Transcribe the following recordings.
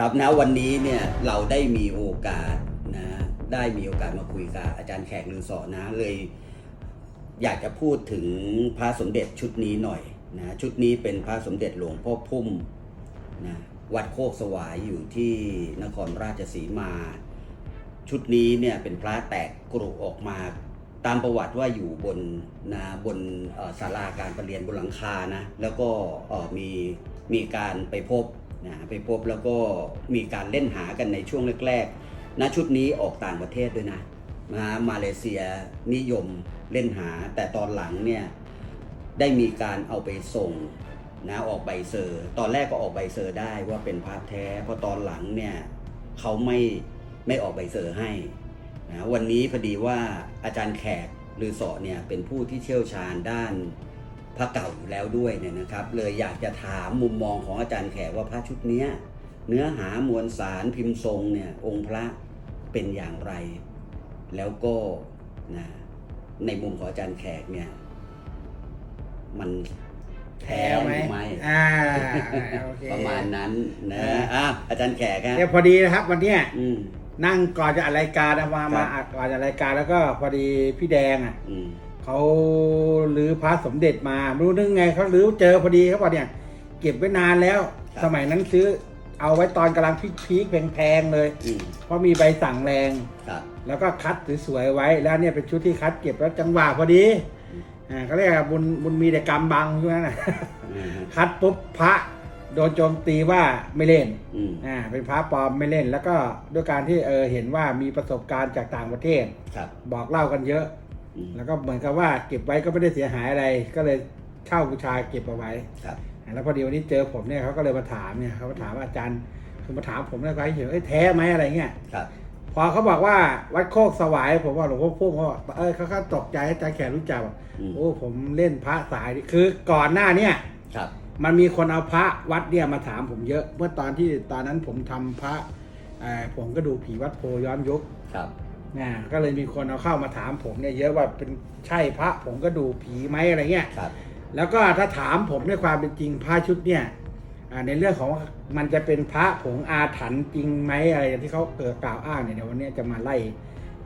ครับนะวันนี้เนี่ยเราได้มีโอกาสนะได้มีโอกาสมาคุยกับอาจารย์แขกลือสอนะเลย อยากจะพูดถึงพระสมเด็จชุดนี้หน่อยนะชุดนี้เป็นพระสมเด็จหลวงพ่อพุ่มนะวัดโคกสวายอยู่ที่นครราชสีมา ชุดนี้เนี่ยเป็นพระแตกกรุออกมา ตามประวัติว่าอยู่บนนะบนศาลาการประเรียนบนหลังคานะแล้วก็มีมีการไปพบ นะไปพบแล้วก็มีการเล่นหากันในช่วงแรกๆนะชุดนี้ออกต่างประเทศด้วยนะนะมาเลเซียนิยมเล่นหา แต่ตอนหลังเนี่ยได้มีการเอาไปส่งนะออกใบเซอร์ ตอนแรกก็ออกใบเซอร์ได้ว่าเป็นพระแท้พราะตอนหลังเนี่ยเขาไม่ไม่ออกใบเซอร์ให้นะวันนี้พอดีว่าอาจารย์แขกหรือสอเนี่ยเป็นผู้ที่เชี่ยวชาญด้าน พระเก่าอยู่แล้วด้วยเนี่ยนะครับ เลยอยากจะถามมุมมองของอาจารย์แขกว่าพระชุดเนี้ยเนื้อหามวลสารพิมพ์ทรงเนี่ยองค์พระเป็นอย่างไร แล้วก็นะในมุมของอาจารย์แขกเนี่ย มันแท้หรือไม่อ่าโอเคประมาณนั้นนะเอออ่อะอาจารย์แขกครับเนี่ยพอดีนะครับ วันเนี้ยอืมนั่งก่อนจะอัดรายการนะมาครับมาอัดก่อนจะอัดรายการแล้วก็พอดีพี่แดงอะอืม เขาลื้อพระสมเด็จมาไม่รู้นึกไงเขาลื้อเจอพอดีเขาบอกเนี่ย เก็บไว้นานแล้วสมัยนั้นซื้อเอาไว้ตอนกำลังพีคๆแพงๆเลย อืมเพราะมีใบสั่งแรง ครับ แล้วก็คัดสวยๆไว้แล้วเนี่ยเป็นชุดที่คัดเก็บแล้วจังหวะพอดีอ่าเขาเรียกว่าบุญบุญมีแต่กรรมบังใช่ไหมนะอืมคัดปุ๊บพระโดนโจมตีว่าไม่เล่น อืมอ่าเป็นพระปลอมไม่เล่น แล้วก็ด้วยการที่เออเห็นว่ามีประสบการณ์จากต่างประเทศ ครับ บอกเล่ากันเยอะอืม แล้วก็เหมือนกับว่าเก็บไว้ก็ไม่ได้เสียหายอะไร ก็เลยเช่าบูชาเก็บเอาไว้ครับอ่าแล้วพอดีวันนี้เจอผมเนี่ยเขาก็เลยมาถามเนี่ยเขามาถามว่าอาจารย์คือมาถามผมเลยว่าเฉยๆเอ้ยแท้ไหมอะไรเงี้ยครับพอเขาบอกว่าวัดโคกสวายผมว่าหลวงพ่อพุ่มเขาบอกเออเขาก็ตกใจให้อาจารย์แขกรู้จักบอกอืมโอ้ผมเล่นพระสายนี่คือก่อนหน้าเนี่ยครับมันมีคนเอาพระวัดเนี่ยมาถามผมเยอะ เมื่อตอนที่ตอนนั้นผมทำพระเอ่อผมก็ดูผีวัดโพย้อนยุคครับ นะก็เลยมีคนเอาเข้ามาถามผมเนี่ยเยอะว่าเป็นใช่พระผมก็ดูผีไหมอะไรเงี้ยครับ แล้วก็ถ้าถามผมในความเป็นจริงพระชุดเนี่ยอ่าในเรื่องของมันจะเป็นพระผงอาถรรพ์จริงไหมอะไรที่เขาเกิดกล่าวอ้างเนี่ยเดี๋ยววันนี้จะมาไล่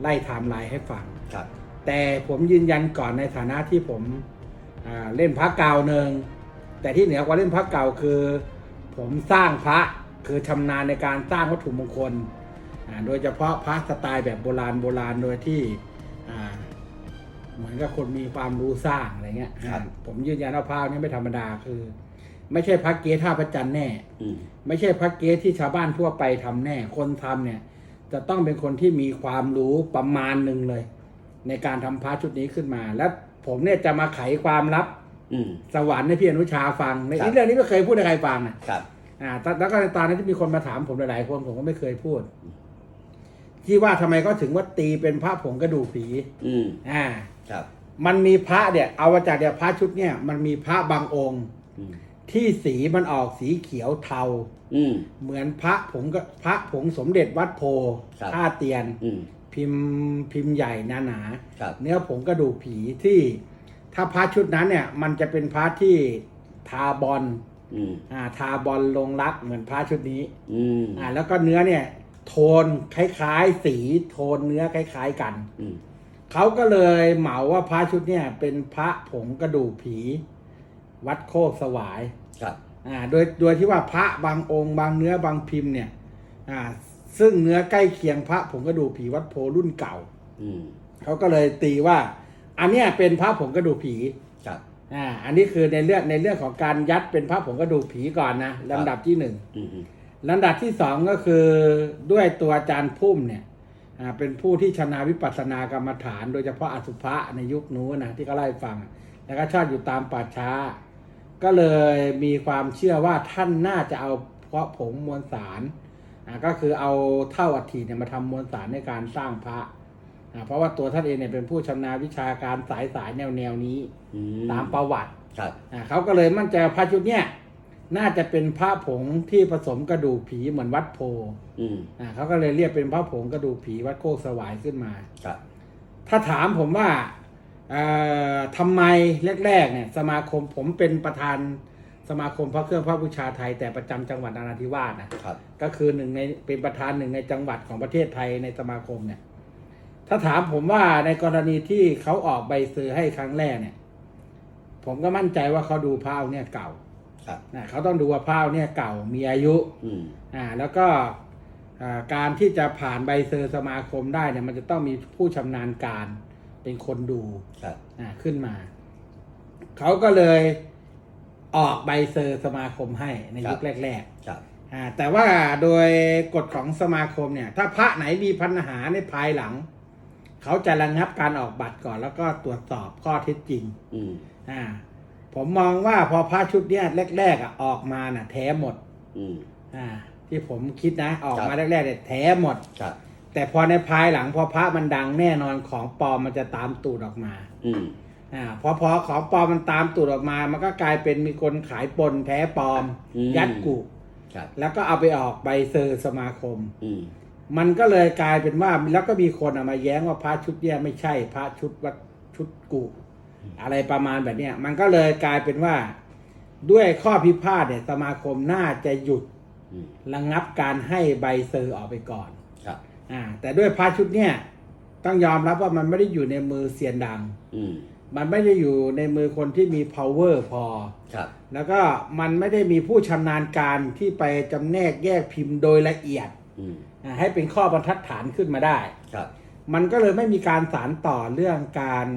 ไล่ไทม์ไลน์ให้ฟังครับ แต่ผมยืนยันก่อนในฐานะที่ผมอ่าเล่นพระเก่าหนึ่งแต่ที่เหนือกว่าเล่นพระเก่าคือ ผมสร้างพระคือชำนาญในการสร้างวัตถุมงคลอ่า โดยเฉพาะพระสไตล์แบบโบราณโบราณโดยที่อ่าเหมือนกับคนมีความรู้สร้างอะไรเงี้ยครับอ่าผมยืนยันว่าพระนี้ไม่ธรรมดาคือ ไม่ใช่พระเกศท่าพระจันทร์แน่อืมไม่ใช่พระเกศที่ชาวบ้านทั่วไปทำแน่ คนทำเนี่ย จะต้องเป็นคนที่มีความรู้ประมาณหนึ่งเลย ในการทำพระชุดนี้ขึ้นมา แล้วผมเนี่ยจะมาไขความลับอืมสวรรค์ให้พี่อนุชาฟังในครับเรื่องนี้ไม่เคยพูดให้ใครฟังอะครับ อ่าตอนแล้วก็ในตอนนั้นที่มีคนมาถามผมหลายๆคนผมก็ไม่เคยพูด ที่ว่าทำไมก็ถึงว่าตีเป็นพระผงกระดูกผีอืมอ่า ครับมันมีพระเนี่ยเอามาจากเนี่ยพระชุดเนี่ยมันมีพระบางองค์ อืมที่สีมันออกสีเขียวเทา อืม เหมือนพระผงก็พระผงสมเด็จวัดโพครับ ท่าเตียน อืมพิมพ์พิมพ์ใหญ่หนาหนาๆครับเนื้อผงกระดูกผีที่ ถ้าพระชุดนั้นเนี่ย มันจะเป็นพระที่ทาบอลอืมอ่าทาบอลลงรักเหมือนพระชุดนี้ อืมอ่าแล้วก็เนื้อเนี่ย โทนคล้ายๆ สีโทนเนื้อคล้าย ๆ กันอืมเขาก็เลยเหมาว่าพระชุดเนี่ย เป็นพระผงกระดูกผี วัดโคกสวายครับ อ่า โดยโดยที่ว่าพระบางองค์บางเนื้อบางพิมพ์เนี่ย อ่า ซึ่งเนื้อใกล้เคียงพระผงกระดูกผีวัดโพรุ่นเก่า อืมเขาก็เลยตีว่า อันเนี้ยเป็นพระผงกระดูกผีครับอ่า อันนี้คือในเรื่องในเรื่องของการยัดเป็นพระผงกระดูกผีก่อนนะลำดับที่หนึ่งอืมอืม ลำดับที่สองก็คือด้วยตัวอาจารย์พุ่มเนี่ยอ่าเป็นผู้ที่ชำนาญวิปัสสนากรรมฐาน โดยเฉพาะอสุภะในยุคนู้นนะที่เขาเล่าให้ฟัง แล้วก็ชอบอยู่ตามป่าช้า ก็เลยมีความเชื่อว่าท่านน่าจะเอาเพราะผงมวลสารอ่าก็คือเอาเท่าอัฐิเนี่ยมาทำมวลสารในการสร้างพระอ่าเพราะว่าตัวท่านเองเนี่ยเป็นผู้ชำนาญวิชาการสายสายแนวแนวๆนี้อืตามประวัติครับอ่าเขาก็เลยมั่นใจว่าพระชุดเนี่ย น่าจะเป็นพระผงที่ผสมกระดูกผีเหมือนวัดโพอืมอ่าเขาก็เลยเรียกเป็นพระผงกระดูกผีวัดโคกสวายขึ้นมา ครับ ถ้าถามผมว่าเอ่อทำไมแรกๆเนี่ย สมาคมผมเป็นประธานสสมาคมพระเครื่องพระบูชาไทย แต่ประจำจังหวัดนราธิวาสนะครับ ก็คือหนึ่งในเป็นประธานหนึ่งในจังหวัดของประเทศไทยในสมาคมเนี่ย ถ้าถามผมว่าในกรณีที่เขาออกใบเซอร์ให้ครั้งแรกเนี่ย ผมก็มั่นใจว่าเขาดูพระเอาเนี่ยเก่าครับ นะเขาต้องดูว่าพระเอาเนี่ยเก่ามีอายุอืมอ่าแล้วก็อ่าการที่จะผ่านใบเซอร์สมาคมได้เนี่ยมันจะต้องมีผู้ชำนาญการเป็นคนดูครับอ่าขึ้นมา เขาก็เลยออกใบเซอร์สมาคมให้ในยุคแรกครับๆอ่าแต่ว่าโดยกฎของสมาคมเนี่ย ถ้าพระไหนมีปัญหาในภายหลัง เขาจะระงับการออกบัตรก่อนแล้วก็ตรวจสอบข้อเท็จจริงอืมอ่า ผมมองว่าพอพระชุดเนี้ยแรกๆอะออกมาน่ะ แท้หมด อืม อ่า ที่ผมคิดนะออกครับมาแรกๆเนี่ยแท้หมด ครับ แต่พอในภายหลังพอพระมันดังแน่นอนของปลอมมันจะตามตูดออกมา อืม อ่าพอพอของปลอมมันตามตูดออกมา มันก็กลายเป็นมีคนขายปนแท้ปลอม อืม ยัดกุครับ แล้วก็เอาไปออกใบเซอร์สมาคม อืม มันก็เลยกลายเป็นว่าแล้วก็มีคนเอามาแย้งว่าพระชุดเนี้ยไม่ใช่พระชุดวัดชุดกุ อะไรประมาณแบบเนี้ยมันก็เลยกลายเป็นว่าด้วยข้อพิพาทเนี่ยสมาคมน่าจะหยุดอืมระงับการให้ใบเซอร์ออกไปก่อนครับอ่าแต่ด้วยพระชุดเนี่ยต้องยอมรับว่ามันไม่ได้อยู่ในมือเซียนดัง อืมมันไม่ได้อยู่ในมือคนที่มี power พอครับ แล้วก็มันไม่ได้มีผู้ชำนาญการที่ไปจำแนกแยกพิมพ์โดยละเอียดอืมอ่าให้เป็นข้อบรรทัดฐานขึ้นมาได้ ครับ มันก็เลยไม่มีการสารต่อเรื่องการ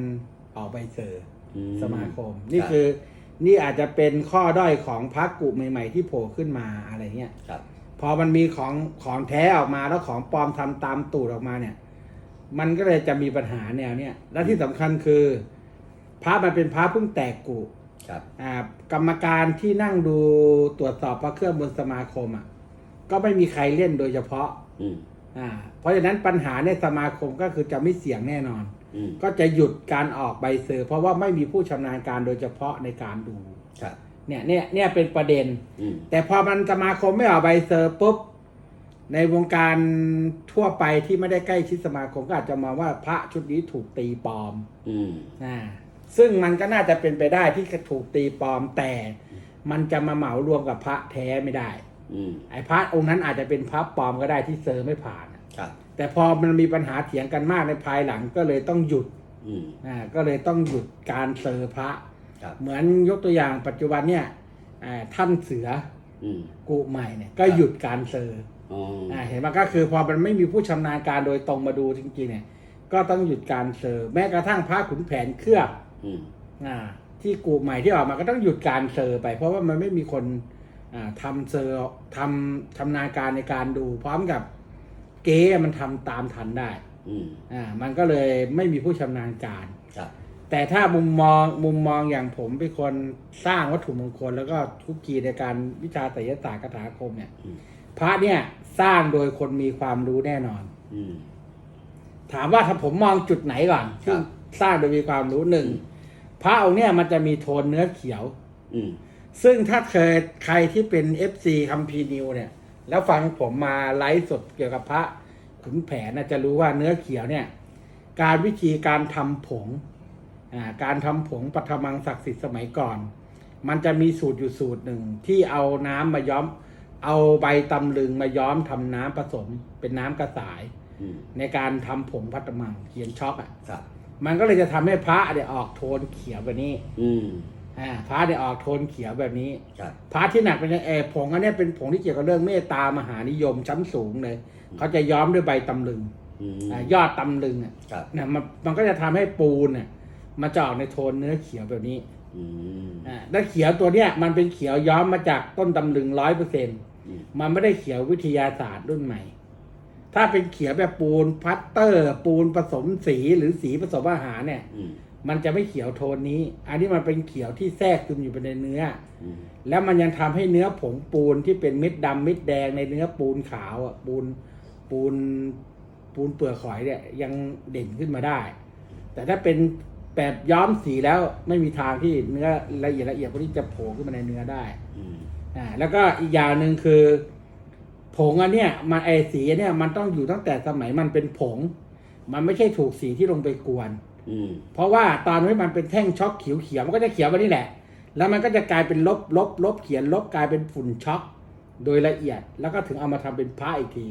ออกใบเซอร์อืสมาคม นี่คือ นี่อาจจะเป็นข้อด้อยของพรรคกลุ่มใหม่ ๆ ที่โผล่ขึ้นมาอะไรเงี้ย ครับ พอมันมีของของแท้ออกมาแล้วของปลอมทำตามตูดออกมาเนี่ย มันก็เลยจะมีปัญหาแนวเนี้ยและที่สำคัญคือพระมันเป็นพระเพิ่งแตกกุครับ อ่ากรรมการที่นั่งดูตรวจสอบพระเครื่องบนสมาคมอะก็ไม่มีใครเล่นโดยเฉพาะอืม อ่าเพราะฉะนั้นปัญหาในสมาคมก็คือจะไม่เสี่ยงแน่นอนอืม ก็จะหยุดการออกใบเซอร์ เพราะว่าไม่มีผู้ชำนาญการโดยเฉพาะในการดูครับเนี่ยเนี่ยเนี่ยเป็นประเด็นอืมแต่พอมันสมาคมไม่ออกใบเซอร์ปุ๊บในวงการทั่วไปที่ไม่ได้ใกล้ชิดสมาคมก็อาจจะมองว่าพระชุดนี้ถูกตีปลอมอืมอ่าซึ่งมันก็น่าจะเป็นไปได้ที่จะถูกตีปลอมแต่มันจะมาเหมารวมกับพระแท้ไม่ได้อืมไอ้พระองค์นั้นอาจจะเป็นพระปลอมก็ได้ที่เซอร์ไม่ผ่านครับ แต่พอมันมีปัญหาเถียงกันมากในภายหลังก็เลยต้องหยุดอืม อ่าก็เลยต้องหยุดการเซอร์พระ ครับ เหมือนยกตัวอย่างปัจจุบันเนี่ยอ่าท่านเสืออืม กุใหม่เนี่ยก็หยุดการเซอร์อ๋ออ่าเห็นไหมก็คือพอมันไม่มีผู้ชำนาญการโดยตรงมาดูจริงๆเนี่ยก็ต้องหยุดการเซอร์แม้กระทั่งพระขุนแผนเครือบ อืม อ่าที่กูใหม่ที่ออกมาก็ต้องหยุดการเซอร์ไป เพราะว่ามันไม่มีคนอ่าทำเซอร์ทำชำนาญการในการดูพร้อมกับ เก๊มันทำตามทันได้อืมอ่ามันก็เลยไม่มีผู้ชำนาญการครับแต่ถ้ามุมมองมุมมองอย่างผมเป็นคนสร้างวัตถุมงคล แล้วก็ทุกกีในการวิชาไสยศาสตร์คาถาอาคมเนี่ยอืมพระเนี่ยสร้างโดยคนมีความรู้แน่นอนอืมถามว่าถ้าผมมองจุดไหนก่อนครัที่บสร้างโดยมีความรู้หนึ่งพระองค์เนี่ยมันจะมีโทนเนื้อเขียว อืมซึ่งถ้าเคยใครที่เป็น FC คัมพีร์นิวเนี่ย แล้วฟังผมมาไลฟ์สดเกี่ยวกับพระ ขุนแผนนะจะรู้ว่าเนื้อเขียวเนี่ยการวิธีการทำผงอ่าการทำผงปัทมังศักดิ์สิทธิ์สมัยก่อน มันจะมีสูตรอยู่สูตรหนึ่งที่เอาน้ำมาย้อม เอาใบตำลึงมาย้อมทำน้ำผสมเป็นน้ำกระสายอืมในการทำผงพัตมังเขียนช็อกอะครับมันก็เลยจะทำให้พระเนี่ยออกโทนเขียวแบบนี้ อืม อ่าพระเนี่ยออกโทนเขียวแบบนี้ครับพระที่หนักเป็นเออผงอันเนี้ยเป็นผงที่เกี่ยวกับเรื่องเมตตามหานิยมชั้นสูงเลยเขาจะย้อมด้วยใบตำลึงอืมอ่ายอดตำลึงอะครับเนี่ยมันมันก็จะทำให้ปูนเนี่ยมันจะออกในโทนเนื้อเขียวแบบนี้อืมอ่าแล้วเขียวตัวเนี้ยมันเป็นเขียวย้อมมาจากต้นตำลึงร้อยเปอร์เซ็นต์อืมมันไม่ได้เขียววิทยาศาสตร์รุ่นใหม่ ถ้าเป็นเขียวแบบปูนพัตเตอร์ ปูนผสมสีหรือสีผสมอาหารเนี่ย อืม มันจะไม่เขียวโทนนี้ อันนี้มันเป็นเขียวที่แทรกซึมอยู่ไปในเนื้ออืมแล้วมันยังทำให้เนื้อผงปูนที่เป็นเม็ดดำเม็ดแดงในเนื้อปูนขาวอะปูนปูนปูนเปลือกหอยเนี่ยยังเด่นขึ้นมาได้ แต่ถ้าเป็นแบบย้อมสีแล้วไม่มีทางที่เนื้อละเอียดละเอียดพวกนี้จะโผล่ขึ้นมาในเนื้อได้อืมอ่าแล้วก็อีกอย่างหนึ่งคือ ผงอันเนี้ยมันไอสีอันเนี้ยมันต้องอยู่ตั้งแต่สมัยมันเป็นผง มันไม่ใช่ถูกสีที่ลงไปกวนอืม เพราะว่าตอนนี้มันเป็นแท่งช็อกเขียวๆมันก็จะเขียวแบบนี้แหละ แล้วมันก็จะกลายเป็นลบลบลบเขียนลบกลายเป็นฝุ่นช็อกโดยละเอียด แล้วก็ถึงเอามาทำเป็นพระอีกที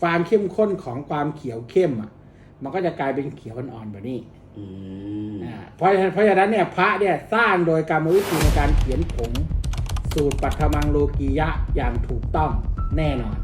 ความเข้มข้นของความเขียวเข้มอะ มันก็จะกลายเป็นเขียวอ่อนๆแบบนี้อืมอ่าเพราะฉะนั้นเพราะฉะนั้นเนี่ยพระเนี่ยสร้างโดยกรรมวิธีในการเขียนผง สูตรปัทมังโลกียะอย่างถูกต้องแน่นอน